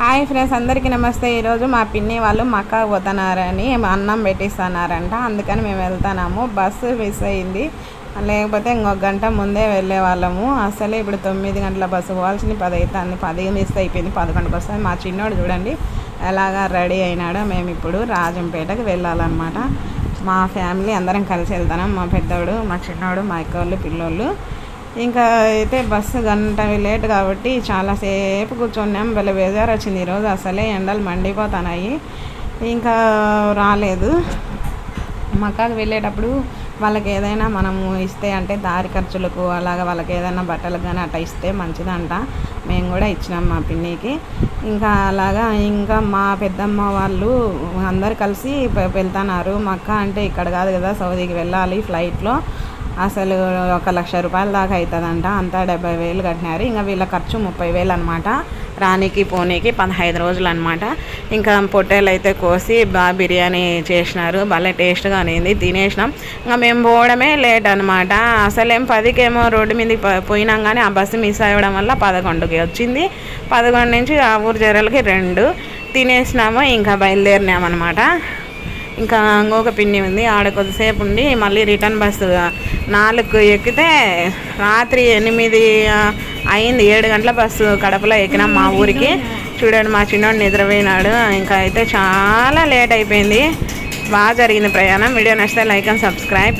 Hi friends అందరికీ నమస్తే. ఈరోజు మా పిన్ని వాళ్ళు మక్కా పోతున్నారని అన్నం పెట్టిస్తున్నారంట. అందుకని మేము వెళ్తున్నాము. బస్సు మిస్ అయింది. లేకపోతే ఇంకొక గంట ముందే వెళ్ళే వాళ్ళము. అసలే ఇప్పుడు తొమ్మిది గంటల బస్సు పోవాల్సింది పది అవుతుంది పది మిస్ అయిపోయింది. పదకొండుకి వస్తుంది. మా చిన్నోడు చూడండి ఎలాగా రెడీ అయినాడో మేము ఇప్పుడు రాజంపేటకు వెళ్ళాలన్నమాట. మా ఫ్యామిలీ అందరం కలిసి వెళ్తున్నాం. మా పెద్దోడు మా చిన్నోడు మా అక్క వాళ్ళు పిల్లోళ్ళు. ఇంకా అయితే బస్సు గంట లేట్ కాబట్టి చాలాసేపు కూర్చున్నాం. భలే బేజారు వచ్చింది ఈరోజు. అసలే ఎండలు మండిపోతున్నాయి. ఇంకా రాలేదు. మక్కాకు వెళ్ళేటప్పుడు వాళ్ళకి ఏదైనా మనము ఇస్తే అంటే దారి ఖర్చులకు అలాగ వాళ్ళకి ఏదైనా బట్టలకు కానీ అట్లా ఇస్తే మంచిదంట. మేము కూడా ఇచ్చినాం మా పిన్నికి. ఇంకా అలాగా ఇంకా మా పెద్దమ్మ వాళ్ళు అందరు కలిసి వెళ్తున్నారు. మక్క అంటే ఇక్కడ కాదు కదా సౌదీకి వెళ్ళాలి ఫ్లైట్లో. అసలు ఒక లక్ష రూపాయల దాకా అవుతుందంట అంతా డెబ్బై వేలు కట్టినారు. ఇంకా వీళ్ళ ఖర్చు ముప్పై వేలు అనమాట రానికి పోనీకి పదహైదు రోజులు అనమాట ఇంకా పొట్టేలు అయితే కోసి బాగా బిర్యానీ చేసినారు. భలే టేస్ట్గా అనేది. తినేసినాం. ఇంకా మేము పోవడమే లేట్ అనమాట అసలేం పదికేమో రోడ్డు మీద పోయినాం కానీ ఆ బస్సు మిస్ అవ్వడం వల్ల పదకొండుకి వచ్చింది. పదకొండు నుంచి ఆ ఊరు జరలకి రెండు. తినేసినాము. ఇంకా బయలుదేరినామన్నమాట. ఇంకా ఇంకొక పిన్ని ఉంది ఆడ కొద్దిసేపు ఉండి మళ్ళీ రిటర్న్ బస్సు. నాలుగు ఎక్కితే రాత్రి ఎనిమిది అయింది ఏడు గంటల బస్సు కడపలో ఎక్కినాం మా ఊరికి. చూడండి మా చిన్నోడు నిద్రపోయినాడు. ఇంకా అయితే చాలా లేట్ అయిపోయింది. బాగా జరిగింది ప్రయాణం. వీడియో నచ్చితే లైక్ అండ్ సబ్స్క్రైబ్.